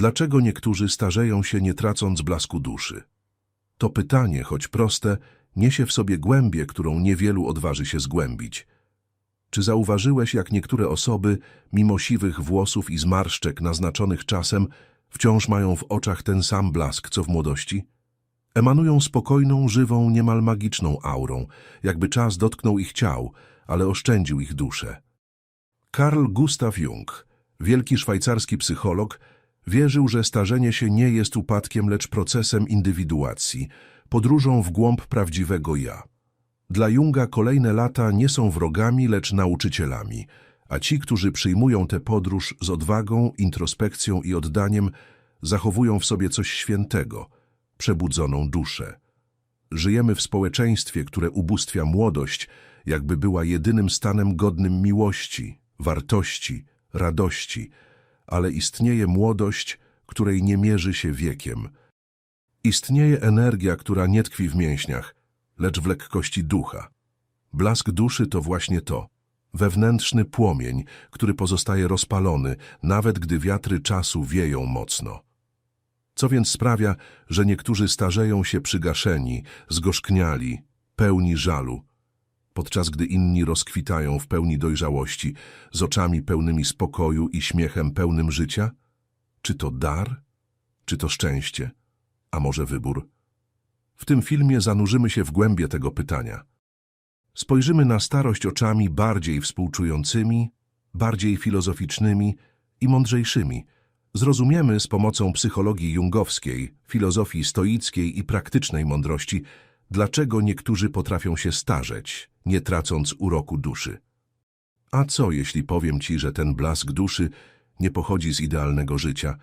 Dlaczego niektórzy starzeją się nie tracąc blasku duszy? To pytanie, choć proste, niesie w sobie głębię, którą niewielu odważy się zgłębić. Czy zauważyłeś, jak niektóre osoby, mimo siwych włosów i zmarszczek naznaczonych czasem, wciąż mają w oczach ten sam blask, co w młodości? Emanują spokojną, żywą, niemal magiczną aurą, jakby czas dotknął ich ciał, ale oszczędził ich duszę. Karl Gustav Jung, wielki szwajcarski psycholog, wierzył, że starzenie się nie jest upadkiem, lecz procesem indywiduacji, podróżą w głąb prawdziwego ja. Dla Junga kolejne lata nie są wrogami, lecz nauczycielami, a ci, którzy przyjmują tę podróż z odwagą, introspekcją i oddaniem, zachowują w sobie coś świętego, przebudzoną duszę. Żyjemy w społeczeństwie, które ubóstwia młodość, jakby była jedynym stanem godnym miłości, wartości, radości, ale istnieje młodość, której nie mierzy się wiekiem. Istnieje energia, która nie tkwi w mięśniach, lecz w lekkości ducha. Blask duszy to właśnie to. Wewnętrzny płomień, który pozostaje rozpalony, nawet gdy wiatry czasu wieją mocno. Co więc sprawia, że niektórzy starzeją się przygaszeni, zgorzkniali, pełni żalu, podczas gdy inni rozkwitają w pełni dojrzałości, z oczami pełnymi spokoju i śmiechem pełnym życia? Czy to dar? Czy to szczęście? A może wybór? W tym filmie zanurzymy się w głębie tego pytania. Spojrzymy na starość oczami bardziej współczującymi, bardziej filozoficznymi i mądrzejszymi. Zrozumiemy z pomocą psychologii jungowskiej, filozofii stoickiej i praktycznej mądrości, dlaczego niektórzy potrafią się starzeć, nie tracąc uroku duszy. A co, jeśli powiem ci, że ten blask duszy nie pochodzi z idealnego życia,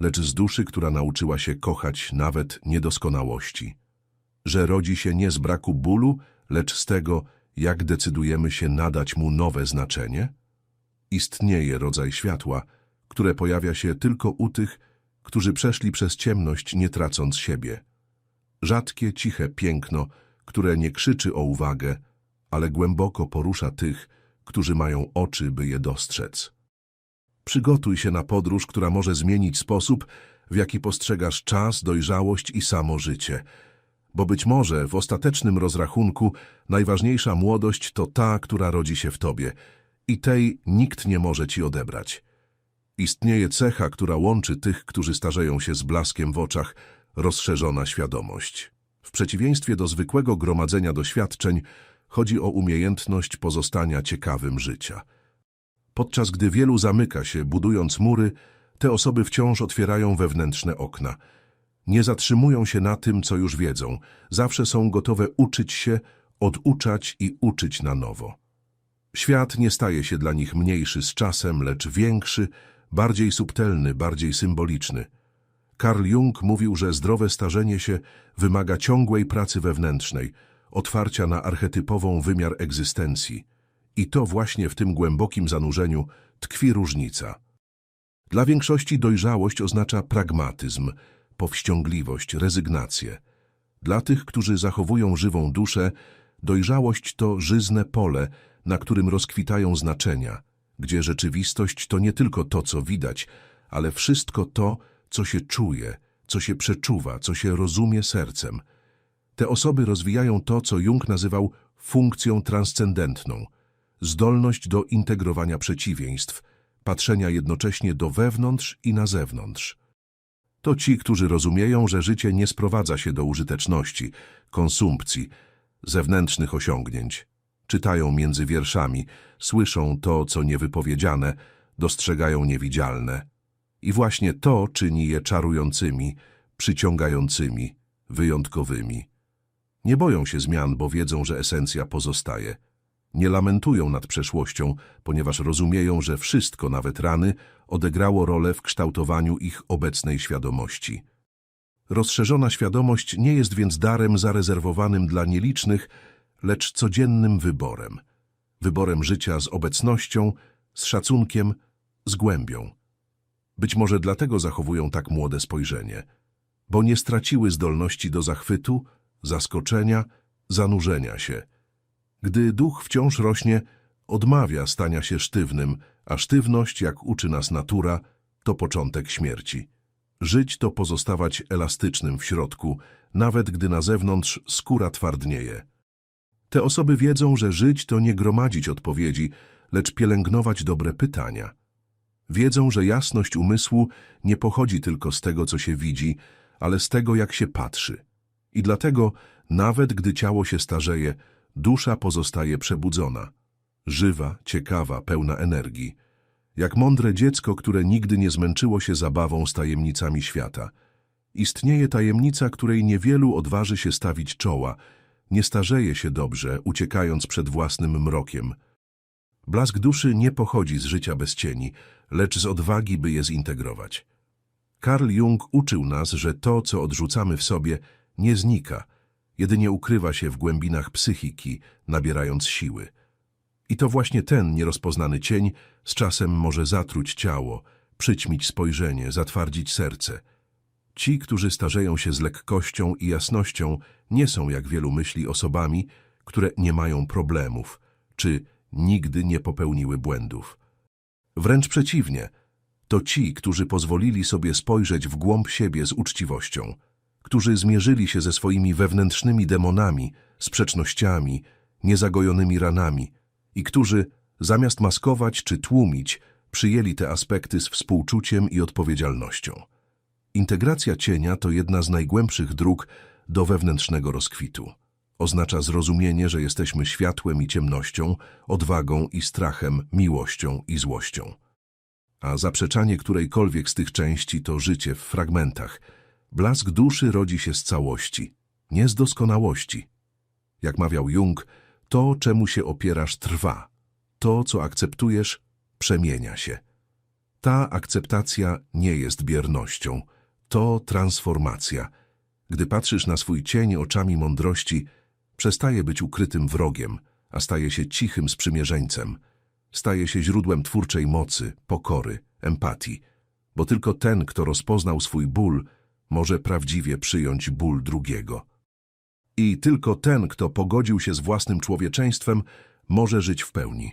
lecz z duszy, która nauczyła się kochać nawet niedoskonałości? Że rodzi się nie z braku bólu, lecz z tego, jak decydujemy się nadać mu nowe znaczenie? Istnieje rodzaj światła, które pojawia się tylko u tych, którzy przeszli przez ciemność, nie tracąc siebie. Rzadkie, ciche piękno, które nie krzyczy o uwagę, ale głęboko porusza tych, którzy mają oczy, by je dostrzec. Przygotuj się na podróż, która może zmienić sposób, w jaki postrzegasz czas, dojrzałość i samo życie. Bo być może w ostatecznym rozrachunku najważniejsza młodość to ta, która rodzi się w tobie i tej nikt nie może ci odebrać. Istnieje cecha, która łączy tych, którzy starzeją się z blaskiem w oczach, rozszerzona świadomość. W przeciwieństwie do zwykłego gromadzenia doświadczeń, chodzi o umiejętność pozostania ciekawym życia. Podczas gdy wielu zamyka się, budując mury, te osoby wciąż otwierają wewnętrzne okna. Nie zatrzymują się na tym, co już wiedzą. Zawsze są gotowe uczyć się, oduczać i uczyć na nowo. Świat nie staje się dla nich mniejszy z czasem, lecz większy, bardziej subtelny, bardziej symboliczny. Carl Jung mówił, że zdrowe starzenie się wymaga ciągłej pracy wewnętrznej, otwarcia na archetypową wymiar egzystencji. I to właśnie w tym głębokim zanurzeniu tkwi różnica. Dla większości dojrzałość oznacza pragmatyzm, powściągliwość, rezygnację. Dla tych, którzy zachowują żywą duszę, dojrzałość to żyzne pole, na którym rozkwitają znaczenia, gdzie rzeczywistość to nie tylko to, co widać, ale wszystko to, co się czuje, co się przeczuwa, co się rozumie sercem. Te osoby rozwijają to, co Jung nazywał funkcją transcendentną, zdolność do integrowania przeciwieństw, patrzenia jednocześnie do wewnątrz i na zewnątrz. To ci, którzy rozumieją, że życie nie sprowadza się do użyteczności, konsumpcji, zewnętrznych osiągnięć. Czytają między wierszami, słyszą to, co niewypowiedziane, dostrzegają niewidzialne. I właśnie to czyni je czarującymi, przyciągającymi, wyjątkowymi. Nie boją się zmian, bo wiedzą, że esencja pozostaje. Nie lamentują nad przeszłością, ponieważ rozumieją, że wszystko, nawet rany, odegrało rolę w kształtowaniu ich obecnej świadomości. Rozszerzona świadomość nie jest więc darem zarezerwowanym dla nielicznych, lecz codziennym wyborem. Wyborem życia z obecnością, z szacunkiem, z głębią. Być może dlatego zachowują tak młode spojrzenie, bo nie straciły zdolności do zachwytu, zaskoczenia, zanurzenia się. Gdy duch wciąż rośnie, odmawia stania się sztywnym, a sztywność, jak uczy nas natura, to początek śmierci. Żyć to pozostawać elastycznym w środku, nawet gdy na zewnątrz skóra twardnieje. Te osoby wiedzą, że żyć to nie gromadzić odpowiedzi, lecz pielęgnować dobre pytania. Wiedzą, że jasność umysłu nie pochodzi tylko z tego, co się widzi, ale z tego, jak się patrzy. I dlatego, nawet gdy ciało się starzeje, dusza pozostaje przebudzona, żywa, ciekawa, pełna energii. Jak mądre dziecko, które nigdy nie zmęczyło się zabawą z tajemnicami świata. Istnieje tajemnica, której niewielu odważy się stawić czoła, nie starzeje się dobrze, uciekając przed własnym mrokiem. Blask duszy nie pochodzi z życia bez cieni, lecz z odwagi, by je zintegrować. Carl Jung uczył nas, że to, co odrzucamy w sobie, nie znika, jedynie ukrywa się w głębinach psychiki, nabierając siły. I to właśnie ten nierozpoznany cień z czasem może zatruć ciało, przyćmić spojrzenie, zatwardzić serce. Ci, którzy starzeją się z lekkością i jasnością, nie są, jak wielu myśli, osobami, które nie mają problemów, czy nigdy nie popełniły błędów. Wręcz przeciwnie, to ci, którzy pozwolili sobie spojrzeć w głąb siebie z uczciwością, którzy zmierzyli się ze swoimi wewnętrznymi demonami, sprzecznościami, niezagojonymi ranami i którzy, zamiast maskować czy tłumić, przyjęli te aspekty z współczuciem i odpowiedzialnością. Integracja cienia to jedna z najgłębszych dróg do wewnętrznego rozkwitu. Oznacza zrozumienie, że jesteśmy światłem i ciemnością, odwagą i strachem, miłością i złością. A zaprzeczanie którejkolwiek z tych części to życie w fragmentach. Blask duszy rodzi się z całości, nie z doskonałości. Jak mawiał Jung, to, czemu się opierasz, trwa. To, co akceptujesz, przemienia się. Ta akceptacja nie jest biernością, to transformacja. Gdy patrzysz na swój cień oczami mądrości, przestaje być ukrytym wrogiem, a staje się cichym sprzymierzeńcem. Staje się źródłem twórczej mocy, pokory, empatii. Bo tylko ten, kto rozpoznał swój ból, może prawdziwie przyjąć ból drugiego. I tylko ten, kto pogodził się z własnym człowieczeństwem, może żyć w pełni.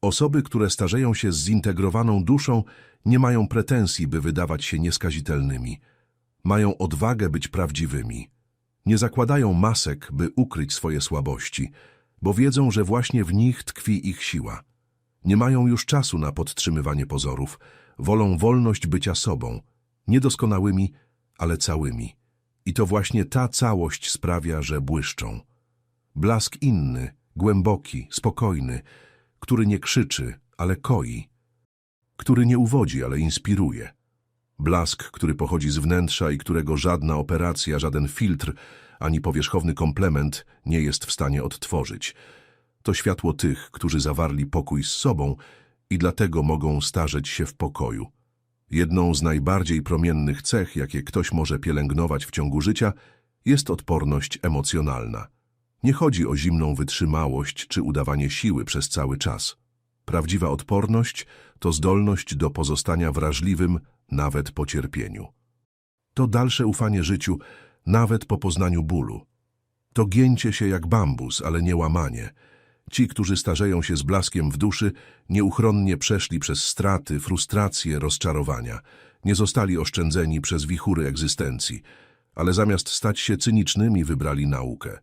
Osoby, które starzeją się z zintegrowaną duszą, nie mają pretensji, by wydawać się nieskazitelnymi. Mają odwagę być prawdziwymi. Nie zakładają masek, by ukryć swoje słabości, bo wiedzą, że właśnie w nich tkwi ich siła. Nie mają już czasu na podtrzymywanie pozorów, wolą wolność bycia sobą, niedoskonałymi, ale całymi. I to właśnie ta całość sprawia, że błyszczą. Blask inny, głęboki, spokojny, który nie krzyczy, ale koi, który nie uwodzi, ale inspiruje. Blask, który pochodzi z wnętrza i którego żadna operacja, żaden filtr, ani powierzchowny komplement nie jest w stanie odtworzyć. To światło tych, którzy zawarli pokój z sobą i dlatego mogą starzeć się w pokoju. Jedną z najbardziej promiennych cech, jakie ktoś może pielęgnować w ciągu życia, jest odporność emocjonalna. Nie chodzi o zimną wytrzymałość czy udawanie siły przez cały czas. Prawdziwa odporność to zdolność do pozostania wrażliwym nawet po cierpieniu. To dalsze ufanie życiu nawet po poznaniu bólu. To gięcie się jak bambus, ale nie łamanie. Ci, którzy starzeją się z blaskiem w duszy, nieuchronnie przeszli przez straty, frustracje, rozczarowania. Nie zostali oszczędzeni przez wichury egzystencji, ale zamiast stać się cynicznymi, wybrali naukę.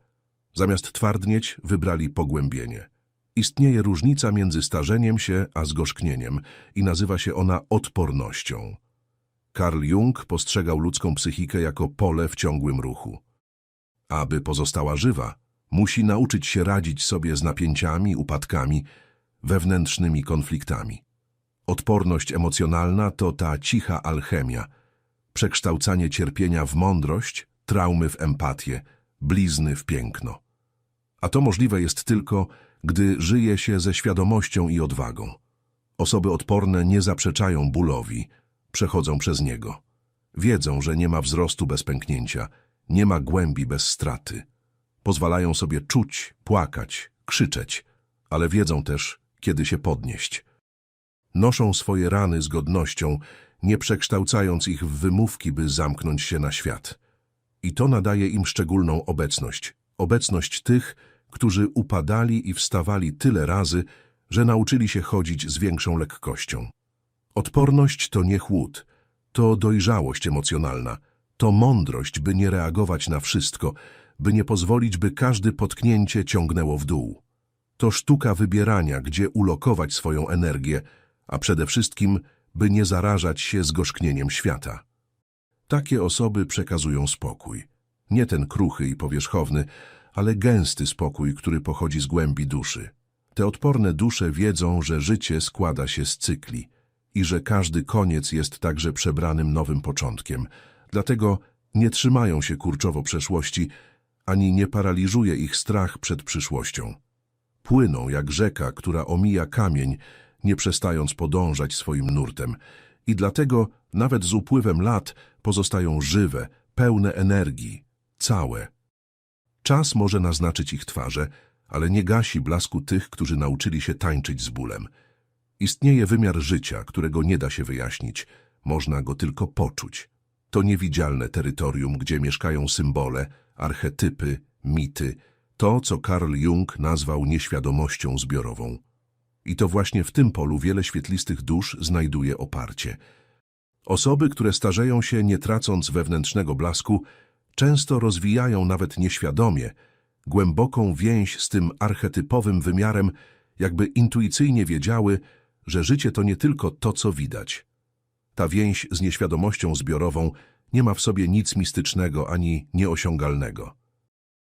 Zamiast twardnieć, wybrali pogłębienie. Istnieje różnica między starzeniem się a zgorzknieniem i nazywa się ona odpornością. Carl Jung postrzegał ludzką psychikę jako pole w ciągłym ruchu. Aby pozostała żywa, musi nauczyć się radzić sobie z napięciami, upadkami, wewnętrznymi konfliktami. Odporność emocjonalna to ta cicha alchemia, przekształcanie cierpienia w mądrość, traumy w empatię, blizny w piękno. A to możliwe jest tylko, gdy żyje się ze świadomością i odwagą. Osoby odporne nie zaprzeczają bólowi, przechodzą przez niego. Wiedzą, że nie ma wzrostu bez pęknięcia, nie ma głębi bez straty. Pozwalają sobie czuć, płakać, krzyczeć, ale wiedzą też, kiedy się podnieść. Noszą swoje rany z godnością, nie przekształcając ich w wymówki, by zamknąć się na świat. I to nadaje im szczególną obecność. Obecność tych, którzy upadali i wstawali tyle razy, że nauczyli się chodzić z większą lekkością. Odporność to nie chłód, To dojrzałość emocjonalna, to mądrość, by nie reagować na wszystko, by nie pozwolić, by każde potknięcie ciągnęło w dół. To sztuka wybierania, gdzie ulokować swoją energię, a przede wszystkim, by nie zarażać się zgorzknieniem świata. Takie osoby przekazują spokój. Nie ten kruchy i powierzchowny, ale gęsty spokój, który pochodzi z głębi duszy. Te odporne dusze wiedzą, że życie składa się z cykli i że każdy koniec jest także przebranym nowym początkiem. Dlatego nie trzymają się kurczowo przeszłości, ani nie paraliżuje ich strach przed przyszłością. Płyną jak rzeka, która omija kamień, nie przestając podążać swoim nurtem i dlatego nawet z upływem lat pozostają żywe, pełne energii, całe. Czas może naznaczyć ich twarze, ale nie gasi blasku tych, którzy nauczyli się tańczyć z bólem. Istnieje wymiar życia, którego nie da się wyjaśnić, można go tylko poczuć. To niewidzialne terytorium, gdzie mieszkają symbole, archetypy, mity, to, co Carl Jung nazwał nieświadomością zbiorową. I to właśnie w tym polu wiele świetlistych dusz znajduje oparcie. Osoby, które starzeją się nie tracąc wewnętrznego blasku, często rozwijają nawet nieświadomie głęboką więź z tym archetypowym wymiarem, jakby intuicyjnie wiedziały, że życie to nie tylko to, co widać. Ta więź z nieświadomością zbiorową nie ma w sobie nic mistycznego ani nieosiągalnego.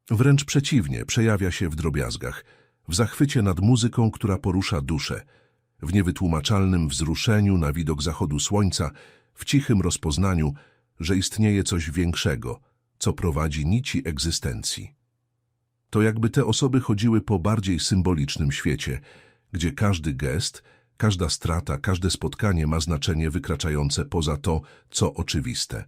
Wręcz przeciwnie, przejawia się w drobiazgach, w zachwycie nad muzyką, która porusza duszę, w niewytłumaczalnym wzruszeniu na widok zachodu słońca, w cichym rozpoznaniu, że istnieje coś większego, co prowadzi nici egzystencji. To jakby te osoby chodziły po bardziej symbolicznym świecie, gdzie każdy gest, każda strata, każde spotkanie ma znaczenie wykraczające poza to, co oczywiste.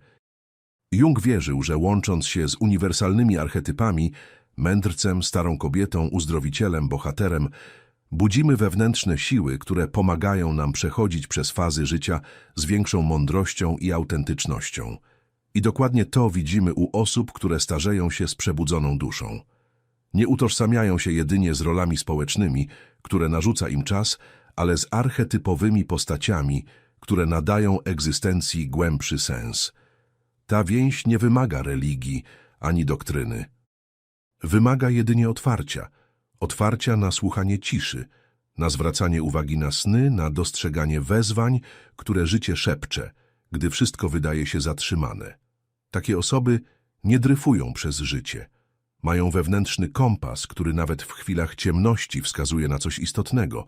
Jung wierzył, że łącząc się z uniwersalnymi archetypami, mędrcem, starą kobietą, uzdrowicielem, bohaterem, budzimy wewnętrzne siły, które pomagają nam przechodzić przez fazy życia z większą mądrością i autentycznością. I dokładnie to widzimy u osób, które starzeją się z przebudzoną duszą. Nie utożsamiają się jedynie z rolami społecznymi, które narzuca im czas, ale z archetypowymi postaciami, które nadają egzystencji głębszy sens. Ta więź nie wymaga religii ani doktryny. Wymaga jedynie otwarcia, otwarcia na słuchanie ciszy, na zwracanie uwagi na sny, na dostrzeganie wezwań, które życie szepcze, gdy wszystko wydaje się zatrzymane. Takie osoby nie dryfują przez życie. Mają wewnętrzny kompas, który nawet w chwilach ciemności wskazuje na coś istotnego.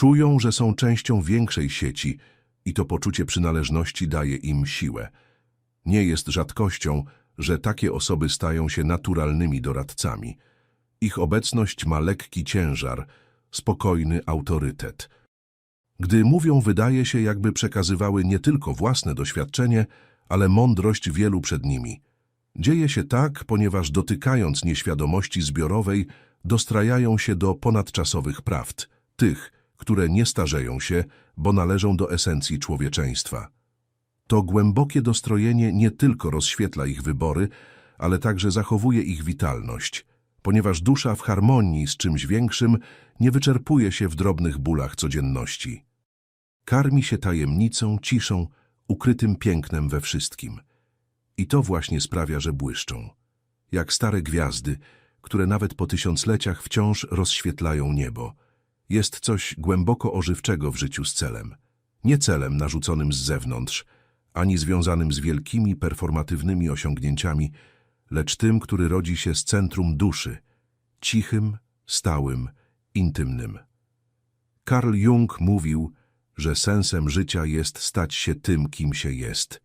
Czują, że są częścią większej sieci i to poczucie przynależności daje im siłę. Nie jest rzadkością, że takie osoby stają się naturalnymi doradcami. Ich obecność ma lekki ciężar, spokojny autorytet. Gdy mówią, wydaje się, jakby przekazywały nie tylko własne doświadczenie, ale mądrość wielu przed nimi. Dzieje się tak, ponieważ dotykając nieświadomości zbiorowej, dostrajają się do ponadczasowych prawd, tych, które nie starzeją się, bo należą do esencji człowieczeństwa. To głębokie dostrojenie nie tylko rozświetla ich wybory, ale także zachowuje ich witalność, ponieważ dusza w harmonii z czymś większym nie wyczerpuje się w drobnych bólach codzienności. Karmi się tajemnicą, ciszą, ukrytym pięknem we wszystkim. I to właśnie sprawia, że błyszczą. Jak stare gwiazdy, które nawet po tysiącleciach wciąż rozświetlają niebo. Jest coś głęboko ożywczego w życiu z celem. Nie celem narzuconym z zewnątrz, ani związanym z wielkimi performatywnymi osiągnięciami, lecz tym, który rodzi się z centrum duszy, cichym, stałym, intymnym. Carl Jung mówił, że sensem życia jest stać się tym, kim się jest.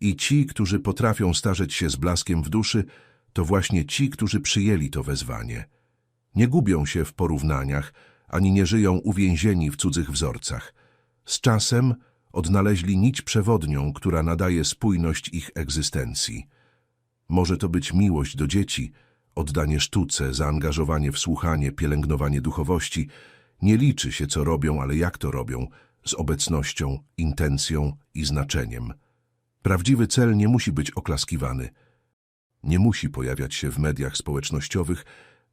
I ci, którzy potrafią starzeć się z blaskiem w duszy, to właśnie ci, którzy przyjęli to wezwanie. Nie gubią się w porównaniach, ani nie żyją uwięzieni w cudzych wzorcach. Z czasem odnaleźli nić przewodnią, która nadaje spójność ich egzystencji. Może to być miłość do dzieci, oddanie sztuce, zaangażowanie w słuchanie, pielęgnowanie duchowości. Nie liczy się, co robią, ale jak to robią, z obecnością, intencją i znaczeniem. Prawdziwy cel nie musi być oklaskiwany. Nie musi pojawiać się w mediach społecznościowych,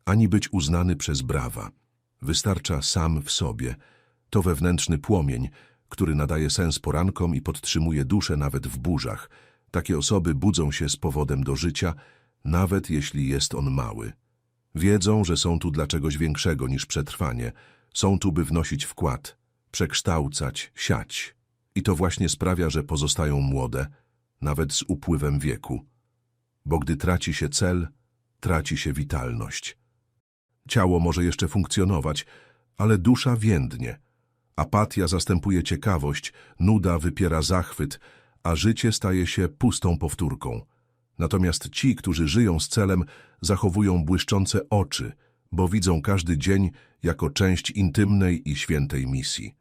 ani być uznany przez brawa. Wystarcza sam w sobie. To wewnętrzny płomień, który nadaje sens porankom i podtrzymuje duszę nawet w burzach. Takie osoby budzą się z powodem do życia, nawet jeśli jest on mały. Wiedzą, że są tu dla czegoś większego niż przetrwanie. Są tu, by wnosić wkład, przekształcać, siać. I to właśnie sprawia, że pozostają młode, nawet z upływem wieku. Bo gdy traci się cel, traci się witalność. Ciało może jeszcze funkcjonować, ale dusza więdnie. Apatia zastępuje ciekawość, nuda wypiera zachwyt, a życie staje się pustą powtórką. Natomiast ci, którzy żyją z celem, zachowują błyszczące oczy, bo widzą każdy dzień jako część intymnej i świętej misji.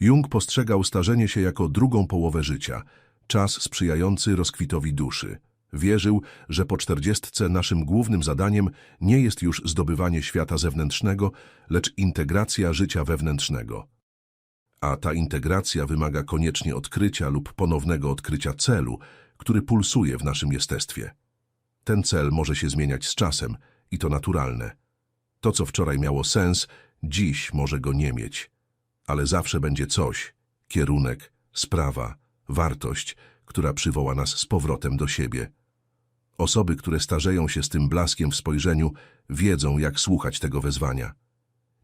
Jung postrzegał starzenie się jako drugą połowę życia, czas sprzyjający rozkwitowi duszy. Wierzył, że po czterdziestce naszym głównym zadaniem nie jest już zdobywanie świata zewnętrznego, lecz integracja życia wewnętrznego. A ta integracja wymaga koniecznie odkrycia lub ponownego odkrycia celu, który pulsuje w naszym jestestwie. Ten cel może się zmieniać z czasem i to naturalne. To, co wczoraj miało sens, dziś może go nie mieć. Ale zawsze będzie coś, kierunek, sprawa, wartość, która przywoła nas z powrotem do siebie. Osoby, które starzeją się z tym blaskiem w spojrzeniu, wiedzą, jak słuchać tego wezwania.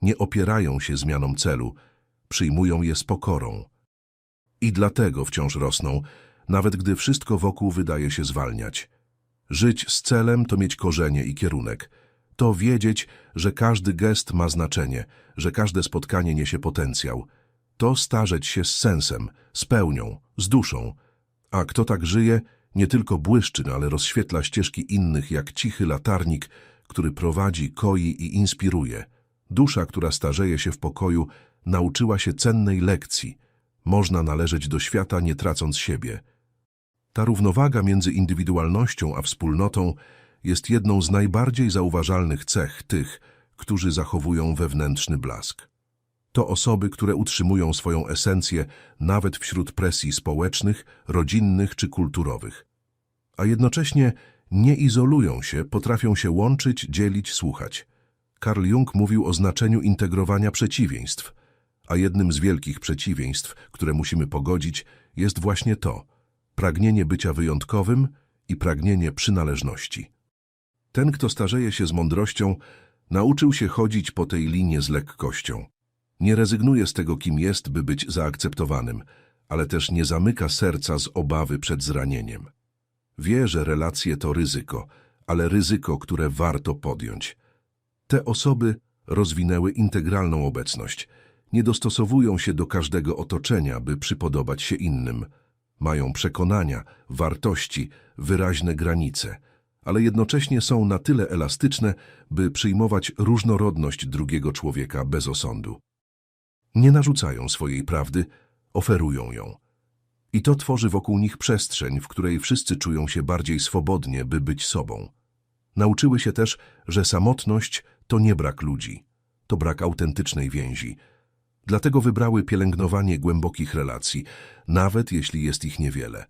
Nie opierają się zmianom celu, przyjmują je z pokorą. I dlatego wciąż rosną, nawet gdy wszystko wokół wydaje się zwalniać. Żyć z celem to mieć korzenie i kierunek. To wiedzieć, że każdy gest ma znaczenie, że każde spotkanie niesie potencjał. To starzeć się z sensem, z pełnią, z duszą. A kto tak żyje, nie tylko błyszczy, ale rozświetla ścieżki innych jak cichy latarnik, który prowadzi, koi i inspiruje. Dusza, która starzeje się w pokoju, nauczyła się cennej lekcji. Można należeć do świata, nie tracąc siebie. Ta równowaga między indywidualnością a wspólnotą jest jedną z najbardziej zauważalnych cech tych, którzy zachowują wewnętrzny blask. To osoby, które utrzymują swoją esencję nawet wśród presji społecznych, rodzinnych czy kulturowych. A jednocześnie nie izolują się, potrafią się łączyć, dzielić, słuchać. Carl Jung mówił o znaczeniu integrowania przeciwieństw, a jednym z wielkich przeciwieństw, które musimy pogodzić, jest właśnie to – pragnienie bycia wyjątkowym i pragnienie przynależności. Ten, kto starzeje się z mądrością, nauczył się chodzić po tej linie z lekkością. Nie rezygnuje z tego, kim jest, by być zaakceptowanym, ale też nie zamyka serca z obawy przed zranieniem. Wie, że relacje to ryzyko, ale ryzyko, które warto podjąć. Te osoby rozwinęły integralną obecność. Nie dostosowują się do każdego otoczenia, by przypodobać się innym. Mają przekonania, wartości, wyraźne granice, ale jednocześnie są na tyle elastyczne, by przyjmować różnorodność drugiego człowieka bez osądu. Nie narzucają swojej prawdy, oferują ją. I to tworzy wokół nich przestrzeń, w której wszyscy czują się bardziej swobodnie, by być sobą. Nauczyły się też, że samotność to nie brak ludzi, to brak autentycznej więzi. Dlatego wybrały pielęgnowanie głębokich relacji, nawet jeśli jest ich niewiele.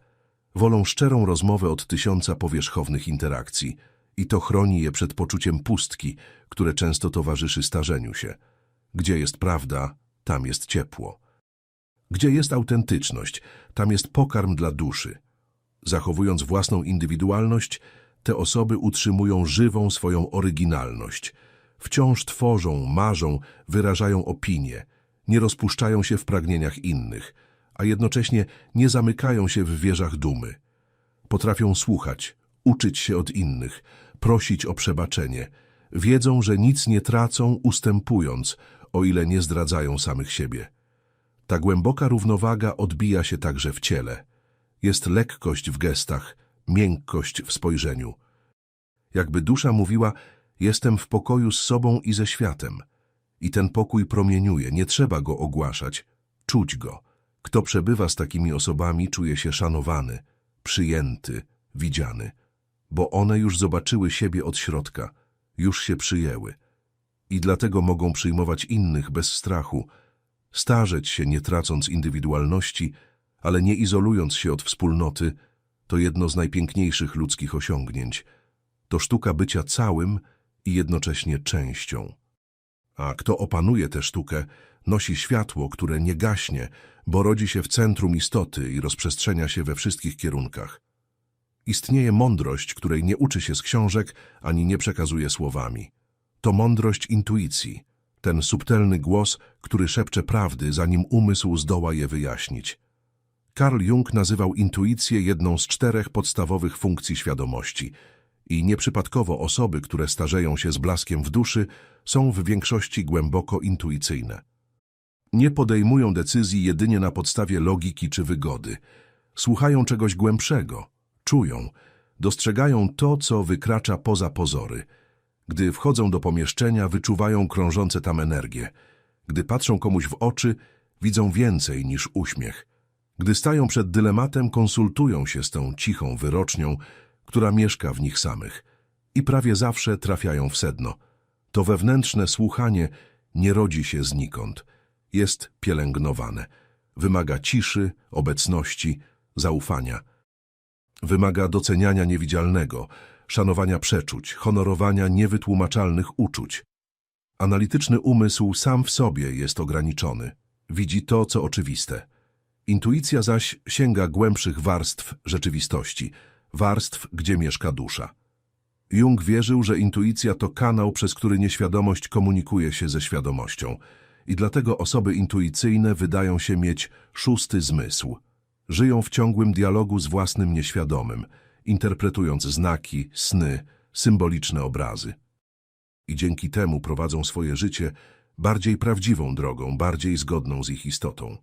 Wolą szczerą rozmowę od tysiąca powierzchownych interakcji i to chroni je przed poczuciem pustki, które często towarzyszy starzeniu się. Gdzie jest prawda, tam jest ciepło. Gdzie jest autentyczność, tam jest pokarm dla duszy. Zachowując własną indywidualność, te osoby utrzymują żywą swoją oryginalność. Wciąż tworzą, marzą, wyrażają opinie, nie rozpuszczają się w pragnieniach innych, a jednocześnie nie zamykają się w wieżach dumy. Potrafią słuchać, uczyć się od innych, prosić o przebaczenie. Wiedzą, że nic nie tracą, ustępując, o ile nie zdradzają samych siebie. Ta głęboka równowaga odbija się także w ciele. Jest lekkość w gestach, miękkość w spojrzeniu. Jakby dusza mówiła, jestem w pokoju z sobą i ze światem. I ten pokój promieniuje, nie trzeba go ogłaszać, czuć go. Kto przebywa z takimi osobami, czuje się szanowany, przyjęty, widziany, bo one już zobaczyły siebie od środka, już się przyjęły. I dlatego mogą przyjmować innych bez strachu, starzeć się nie tracąc indywidualności, ale nie izolując się od wspólnoty, to jedno z najpiękniejszych ludzkich osiągnięć. To sztuka bycia całym i jednocześnie częścią. A kto opanuje tę sztukę, Nosi światło, które nie gaśnie, bo rodzi się w centrum istoty i rozprzestrzenia się we wszystkich kierunkach. Istnieje mądrość, której nie uczy się z książek, ani nie przekazuje słowami. To mądrość intuicji, ten subtelny głos, który szepcze prawdy, zanim umysł zdoła je wyjaśnić. Carl Jung nazywał intuicję jedną z czterech podstawowych funkcji świadomości i nieprzypadkowo osoby, które starzeją się z blaskiem w duszy, są w większości głęboko intuicyjne. Nie podejmują decyzji jedynie na podstawie logiki czy wygody. Słuchają czegoś głębszego, czują, dostrzegają to, co wykracza poza pozory. Gdy wchodzą do pomieszczenia, wyczuwają krążące tam energię. Gdy patrzą komuś w oczy, widzą więcej niż uśmiech. Gdy stają przed dylematem, konsultują się z tą cichą wyrocznią, która mieszka w nich samych. I prawie zawsze trafiają w sedno. To wewnętrzne słuchanie nie rodzi się znikąd. Jest pielęgnowane. Wymaga ciszy, obecności, zaufania. Wymaga doceniania niewidzialnego, szanowania przeczuć, honorowania niewytłumaczalnych uczuć. Analityczny umysł sam w sobie jest ograniczony. Widzi to, co oczywiste. Intuicja zaś sięga głębszych warstw rzeczywistości, warstw, gdzie mieszka dusza. Jung wierzył, że intuicja to kanał, przez który nieświadomość komunikuje się ze świadomością i dlatego osoby intuicyjne wydają się mieć szósty zmysł. Żyją w ciągłym dialogu z własnym nieświadomym, interpretując znaki, sny, symboliczne obrazy. I dzięki temu prowadzą swoje życie bardziej prawdziwą drogą, bardziej zgodną z ich istotą.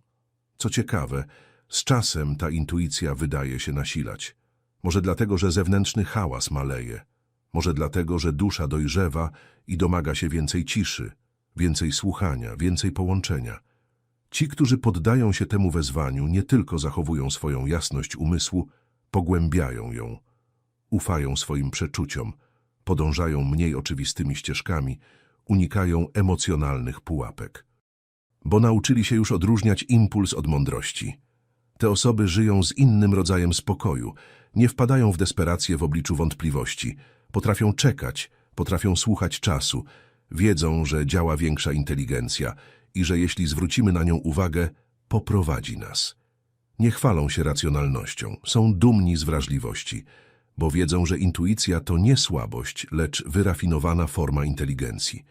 Co ciekawe, z czasem ta intuicja wydaje się nasilać. Może dlatego, że zewnętrzny hałas maleje. Może dlatego, że dusza dojrzewa i domaga się więcej ciszy, więcej słuchania, więcej połączenia. Ci, którzy poddają się temu wezwaniu, nie tylko zachowują swoją jasność umysłu, pogłębiają ją. Ufają swoim przeczuciom, podążają mniej oczywistymi ścieżkami, unikają emocjonalnych pułapek. Bo nauczyli się już odróżniać impuls od mądrości. Te osoby żyją z innym rodzajem spokoju, nie wpadają w desperację w obliczu wątpliwości, potrafią czekać, potrafią słuchać czasu, wiedzą, że działa większa inteligencja i że jeśli zwrócimy na nią uwagę, poprowadzi nas. Nie chwalą się racjonalnością, są dumni z wrażliwości, bo wiedzą, że intuicja to nie słabość, lecz wyrafinowana forma inteligencji.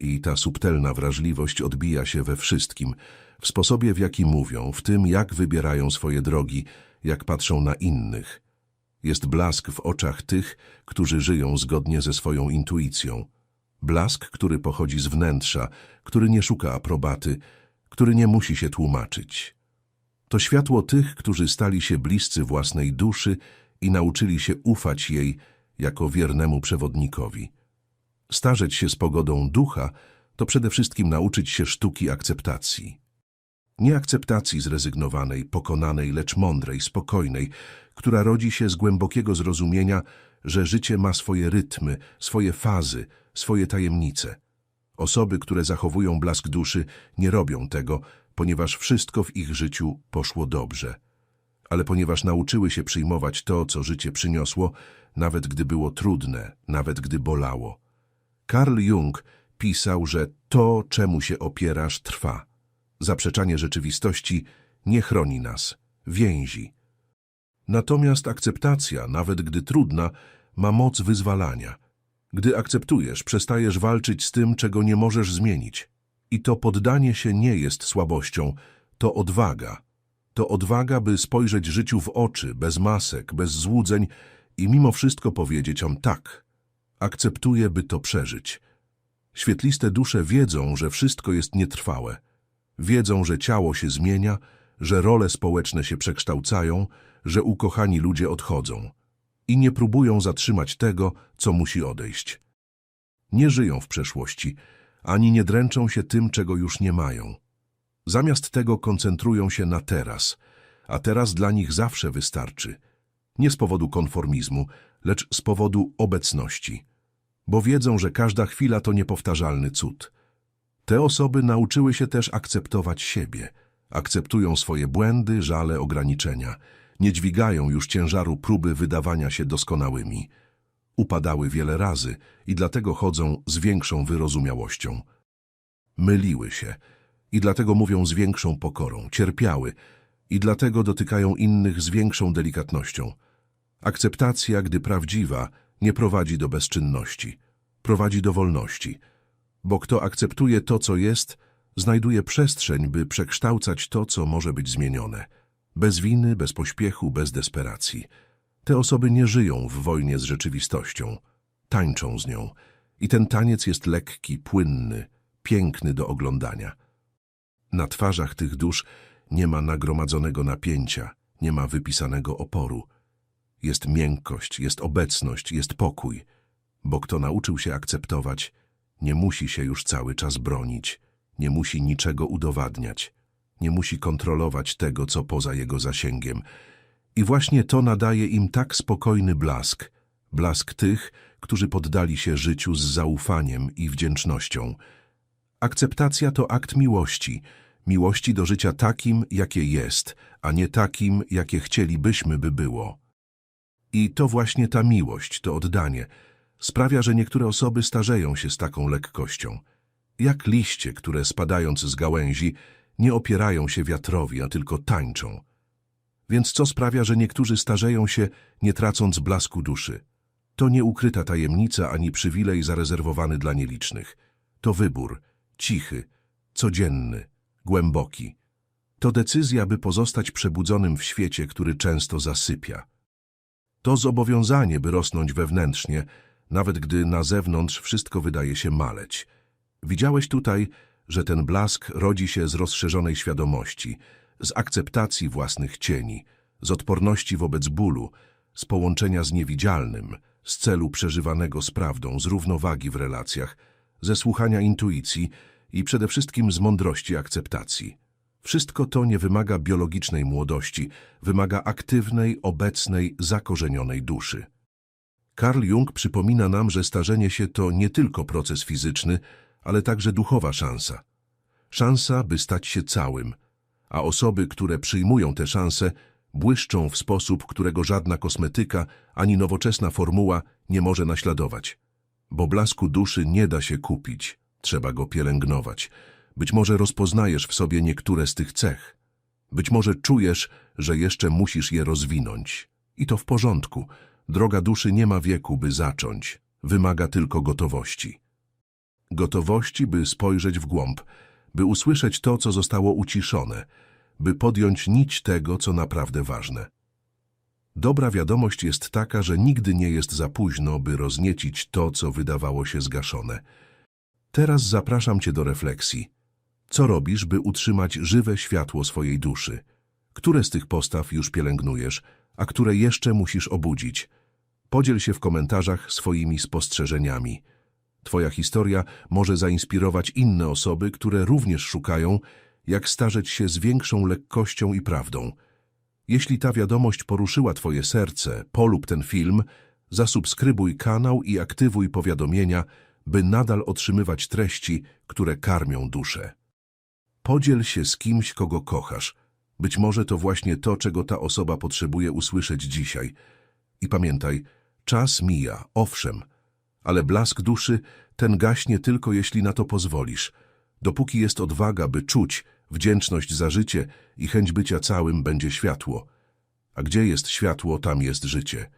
I ta subtelna wrażliwość odbija się we wszystkim, w sposobie, w jaki mówią, w tym, jak wybierają swoje drogi, jak patrzą na innych. Jest blask w oczach tych, którzy żyją zgodnie ze swoją intuicją. Blask, który pochodzi z wnętrza, który nie szuka aprobaty, który nie musi się tłumaczyć. To światło tych, którzy stali się bliscy własnej duszy i nauczyli się ufać jej jako wiernemu przewodnikowi. Starzeć się z pogodą ducha to przede wszystkim nauczyć się sztuki akceptacji. Nie akceptacji zrezygnowanej, pokonanej, lecz mądrej, spokojnej, która rodzi się z głębokiego zrozumienia, że życie ma swoje rytmy, swoje fazy, swoje tajemnice. Osoby, które zachowują blask duszy, nie robią tego, ponieważ wszystko w ich życiu poszło dobrze. Ale ponieważ nauczyły się przyjmować to, co życie przyniosło, nawet gdy było trudne, nawet gdy bolało. Carl Jung pisał, że to, czemu się opierasz, trwa. Zaprzeczanie rzeczywistości nie chroni nas, więzi. Natomiast akceptacja, nawet gdy trudna, ma moc wyzwalania. Gdy akceptujesz, przestajesz walczyć z tym, czego nie możesz zmienić. I to poddanie się nie jest słabością, to odwaga. To odwaga, by spojrzeć życiu w oczy, bez masek, bez złudzeń i mimo wszystko powiedzieć on tak. Akceptuję, by to przeżyć. Świetliste dusze wiedzą, że wszystko jest nietrwałe. Wiedzą, że ciało się zmienia, że role społeczne się przekształcają, że ukochani ludzie odchodzą. I nie próbują zatrzymać tego, co musi odejść. Nie żyją w przeszłości, ani nie dręczą się tym, czego już nie mają. Zamiast tego koncentrują się na teraz, a teraz dla nich zawsze wystarczy. Nie z powodu konformizmu, lecz z powodu obecności. Bo wiedzą, że każda chwila to niepowtarzalny cud. Te osoby nauczyły się też akceptować siebie. Akceptują swoje błędy, żale, ograniczenia. Nie dźwigają już ciężaru próby wydawania się doskonałymi. Upadały wiele razy i dlatego chodzą z większą wyrozumiałością. Myliły się I dlatego mówią z większą pokorą, cierpiały i dlatego dotykają innych z większą delikatnością. Akceptacja, gdy prawdziwa, nie prowadzi do bezczynności, prowadzi do wolności. Bo kto akceptuje to, co jest, znajduje przestrzeń, by przekształcać to, co może być zmienione. Bez winy, bez pośpiechu, bez desperacji. Te osoby nie żyją w wojnie z rzeczywistością. Tańczą z nią. I ten taniec jest lekki, płynny, piękny do oglądania. Na twarzach tych dusz nie ma nagromadzonego napięcia, nie ma wypisanego oporu. Jest miękkość, jest obecność, jest pokój. Bo kto nauczył się akceptować, nie musi się już cały czas bronić, nie musi niczego udowadniać, nie musi kontrolować tego, co poza jego zasięgiem. I właśnie to nadaje im tak spokojny blask, blask tych, którzy poddali się życiu z zaufaniem i wdzięcznością. Akceptacja to akt miłości, miłości do życia takim, jakie jest, a nie takim, jakie chcielibyśmy, by było. I to właśnie ta miłość, to oddanie, sprawia, że niektóre osoby starzeją się z taką lekkością. Jak liście, które spadając z gałęzi nie opierają się wiatrowi, a tylko tańczą. Więc co sprawia, że niektórzy starzeją się, nie tracąc blasku duszy? To nie ukryta tajemnica ani przywilej zarezerwowany dla nielicznych. To wybór, cichy, codzienny, głęboki. To decyzja, by pozostać przebudzonym w świecie, który często zasypia. To zobowiązanie, by rosnąć wewnętrznie, nawet gdy na zewnątrz wszystko wydaje się maleć. Widziałeś tutaj, że ten blask rodzi się z rozszerzonej świadomości, z akceptacji własnych cieni, z odporności wobec bólu, z połączenia z niewidzialnym, z celu przeżywanego z prawdą, z równowagi w relacjach, ze słuchania intuicji i przede wszystkim z mądrości akceptacji. Wszystko to nie wymaga biologicznej młodości, wymaga aktywnej, obecnej, zakorzenionej duszy. Carl Jung przypomina nam, że starzenie się to nie tylko proces fizyczny, ale także duchowa szansa. Szansa, by stać się całym, a osoby, które przyjmują tę szansę, błyszczą w sposób, którego żadna kosmetyka ani nowoczesna formuła nie może naśladować. Bo blasku duszy nie da się kupić, trzeba go pielęgnować. Być może rozpoznajesz w sobie niektóre z tych cech. Być może czujesz, że jeszcze musisz je rozwinąć. I to w porządku. Droga duszy nie ma wieku, by zacząć. Wymaga tylko gotowości. Gotowości, by spojrzeć w głąb, by usłyszeć to, co zostało uciszone, by podjąć nić tego, co naprawdę ważne. Dobra wiadomość jest taka, że nigdy nie jest za późno, by rozniecić to, co wydawało się zgaszone. Teraz zapraszam Cię do refleksji. Co robisz, by utrzymać żywe światło swojej duszy? Które z tych postaw już pielęgnujesz, a które jeszcze musisz obudzić? Podziel się w komentarzach swoimi spostrzeżeniami. Twoja historia może zainspirować inne osoby, które również szukają, jak starzeć się z większą lekkością i prawdą. Jeśli ta wiadomość poruszyła Twoje serce, polub ten film, zasubskrybuj kanał i aktywuj powiadomienia, by nadal otrzymywać treści, które karmią duszę. Podziel się z kimś, kogo kochasz. Być może to właśnie to, czego ta osoba potrzebuje usłyszeć dzisiaj. I pamiętaj, czas mija, owszem, ale blask duszy ten gaśnie tylko jeśli na to pozwolisz. Dopóki jest odwaga, by czuć, wdzięczność za życie i chęć bycia całym będzie światło. A gdzie jest światło, tam jest życie.